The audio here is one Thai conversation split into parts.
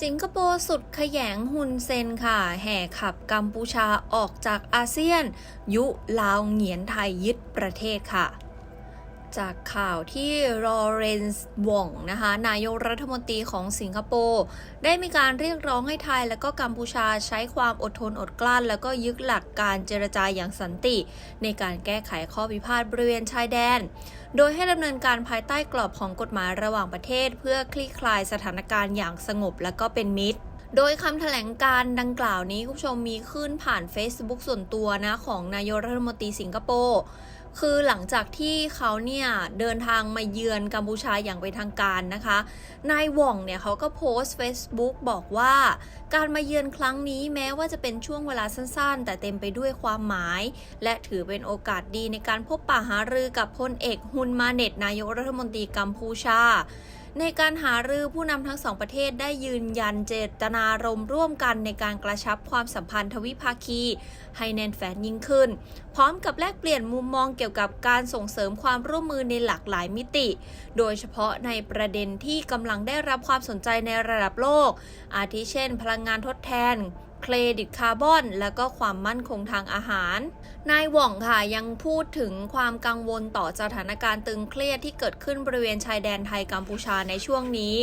สิงคโปร์สุดขยงหุนเซนค่ะ แห่ขับกัมพูชาออกจากอาเซียน ยุลาวเหงียนไทยยึดประเทศค่ะ จากข่าวที่ลอเรนซ์วองนะคะนายกรัฐมนตรีของสิงคโปร์ได้มีการเรียกร้องให้ไทยและก็กัมพูชาใช้ความอดทนอดกลั้น แล้วก็ยึดหลักการเจรจาอย่างสันติ ในการแก้ไขข้อพิพาทบริเวณชายแดน โดยให้ดำเนินการภายใต้กรอบของกฎหมายระหว่างประเทศ เพื่อคลี่คลายสถานการณ์อย่างสงบและก็เป็นมิตรโดยคำแถลงการดังกล่าวนี้คุณผู้ชมมีขึ้นผ่าน Facebook ส่วนตัวนะของนายกรัฐมนตรีสิงคโปร์ คือหลังจากที่เขาเนี่ยเดินทางมาเยือนกัมพูชาอย่างเป็นทางการนะคะ นายหว่องเนี่ยเขาก็โพสต์ Facebook บอกว่า การมาเยือนครั้งนี้แม้ว่าจะเป็นช่วงเวลาสั้นๆ แต่เต็มไปด้วยความหมาย และถือเป็นโอกาสดีในการพบปะหารือกับพลเอกฮุนมาเน็ตนายกรัฐมนตรีกัมพูชา ในการหารือผู้นำทั้งสองประเทศได้ยืนยันเจตนารมณ์ร่วมกันในการกระชับความสัมพันธ์ทวิภาคี ให้แน่นแฟ้นยิ่งขึ้น พร้อมกับแลกเปลี่ยนมุมมองเกี่ยวกับการส่งเสริมความร่วมมือในหลากหลายมิติ โดยเฉพาะในประเด็นที่กำลังได้รับความสนใจในระดับโลก อาทิเช่น พลังงานทดแทน เครดิตคาร์บอน และก็ความมั่นคงทางอาหาร นายหว่องค่ะยังพูดถึงความกังวลต่อสถานการณ์ตึงเครียดที่เกิดขึ้นบริเวณชายแดนไทยกัมพูชาในช่วงนี้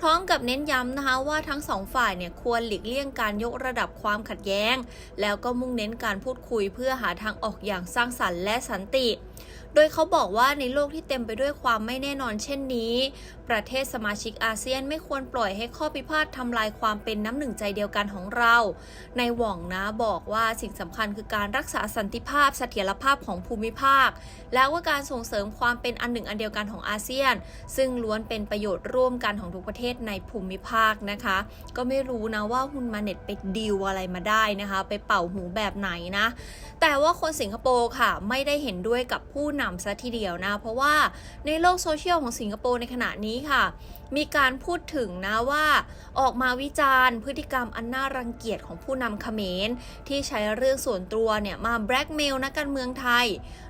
พร้อมกับเน้นย้ำนะคะว่าทั้งสองฝ่ายเนี่ยควรหลีกเลี่ยงการยกระดับความขัดแย้ง แล้วก็มุ่งเน้นการพูดคุยเพื่อหาทางออกอย่างสร้างสรรค์และสันติ โดยเขาบอกว่าในโลกที่เต็มไปด้วยความไม่แน่นอนเช่นนี้ ประเทศสมาชิกอาเซียนไม่ควรปล่อยให้ข้อพิพาททำลายความเป็นน้ำหนึ่งใจเดียวกันของเรา ในหว่องนะบอกว่าสิ่งสำคัญคือการรักษาสันติภาพเสถียรภาพของภูมิภาค แล้วว่าการส่งเสริมความเป็นอันหนึ่งอันเดียวกันของอาเซียน ซึ่งล้วนเป็นประโยชน์ร่วมกันของทุกประเทศในภูมิภาคนะคะ ก็ไม่รู้นะว่าฮุนมาเน็ตไปดีลอะไรมาได้นะคะ ไปเป่าหูแบบไหนนะ แต่ว่าคนสิงคโปร์ค่ะ ไม่ได้เห็นด้วยกับผู้นำซะทีเดียวนะ เพราะว่าในโลกโซเชียลของสิงคโปร์ในขณะนี้ค่ะ มีการพูดถึงนะว่าออกมาวิจารณ์พฤติกรรมอันน่ารังเกียจของผู้นำเขมร ที่ใช้เรื่องส่วนตัวเนี่ยมาแบล็กเมลนักการเมืองไทย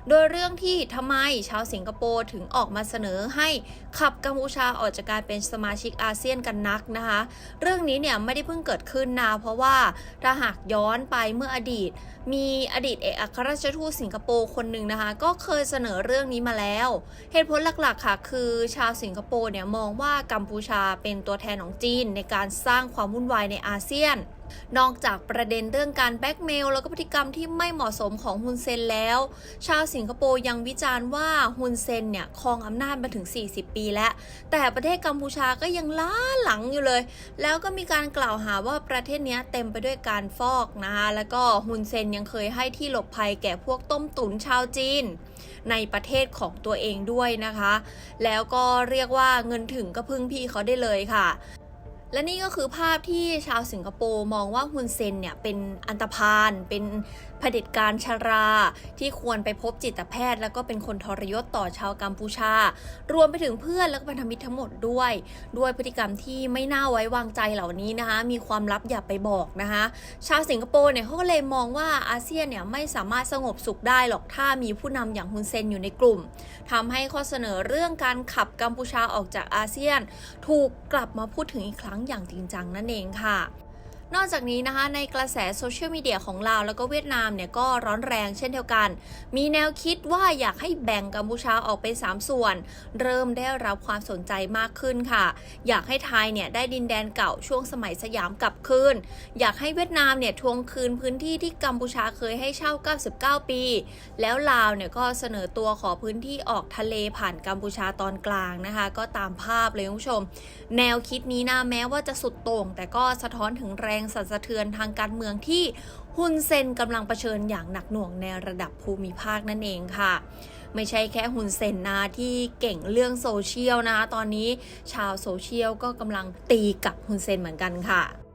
โดยเรื่องที่ทำไมชาวสิงคโปร์ถึงออกมาเสนอให้ขับกัมพูชาออกจากการเป็นสมาชิกอาเซียนกันนักนะคะ เรื่องนี้เนี่ยไม่ได้เพิ่งเกิดขึ้นนะเพราะว่าถ้าหากย้อนไปเมื่ออดีต มีอดีตเอกอัครราชทูตสิงคโปร์คนหนึ่งนะคะ ก็เคยเสนอเรื่องนี้มาแล้ว เหตุผลหลักๆค่ะ คือชาวสิงคโปร์เนี่ยมองว่ากัมพูชาเป็นตัวแทนของจีนในการสร้างความวุ่นวายในอาเซียน นอกจากประเด็นเรื่องการแบ็กเมลแล้วก็พฤติกรรมที่ไม่เหมาะสมของฮุนเซนแล้ว ชาวสิงคโปร์ยังวิจารณ์ว่าฮุนเซนเนี่ยครองอำนาจมาถึง 40 ปีแล้ว แต่ประเทศกัมพูชาก็ยังล้าหลังอยู่เลย แล้วก็มีการกล่าวหาว่าประเทศนี้เต็มไปด้วยการฟอกนะคะแล้วก็ฮุนเซนยังเคยให้ที่หลบภัยแก่พวกต้มตุ๋นชาวจีน ในประเทศของตัวเองด้วยนะคะ แล้วก็เรียกว่าเงินถึงก็พึ่งพี่เขาได้เลยค่ะ และนี่ก็คือภาพที่ชาวสิงคโปร์มองว่าฮุนเซนเนี่ยเป็นอันตพาลเป็นเผด็จการชรา ที่ควรไปพบจิตแพทย์ แล้วก็เป็นคนทรยศต่อชาวกัมพูชา รวมไปถึงเพื่อนแล้วก็พันธมิตรทั้งหมดด้วย ด้วยพฤติกรรมที่ไม่น่าไว้วางใจเหล่านี้นะคะ มีความลับอย่าไปบอกนะคะ ชาวสิงคโปร์เนี่ยเขาก็เลยมองว่าอาเซียนเนี่ยไม่สามารถสงบสุขได้หรอกถ้ามีผู้นำอย่างฮุนเซนอยู่ในกลุ่มทำให้ข้อเสนอเรื่องการขับกัมพูชาออกจากอาเซียน ถูกกลับมาพูดถึงอีกครั้งอย่างจริงจังนั่นเองค่ะ นอกจากนี้นะคะในกระแสโซเชียลมีเดียของลาวแล้วก็เวียดนามเนี่ยก็ร้อนแรงเช่นเดียวกัน มีแนวคิดว่าอยากให้แบ่งกัมพูชาออกเป็น 3 ส่วน เริ่มได้รับความสนใจมากขึ้นค่ะ อยากให้ไทยเนี่ยได้ดินแดนเก่าช่วงสมัยสยามกลับคืน อยากให้เวียดนามเนี่ยทวงคืนพื้นที่ที่กัมพูชาเคยให้เช่า 99 ปี แล้วลาวเนี่ยก็เสนอตัวขอพื้นที่ออกทะเลผ่านกัมพูชาตอนกลางนะคะ ก็ตามภาพเลยคุณผู้ชม แนวคิดนี้นะแม้ว่าจะสุดโต่งแต่ก็สะท้อนถึงแรงสั่นสะเทือนทางการเมืองที่ฮุนเซนกำลังเผชิญอย่างหนักหน่วงในระดับภูมิภาคนั่นเองค่ะ ไม่ใช่แค่ฮุนเซนนะที่เก่งเรื่องโซเชียลนะตอนนี้ชาวโซเชียลก็กำลังตีกับฮุนเซนเหมือนกันค่ะ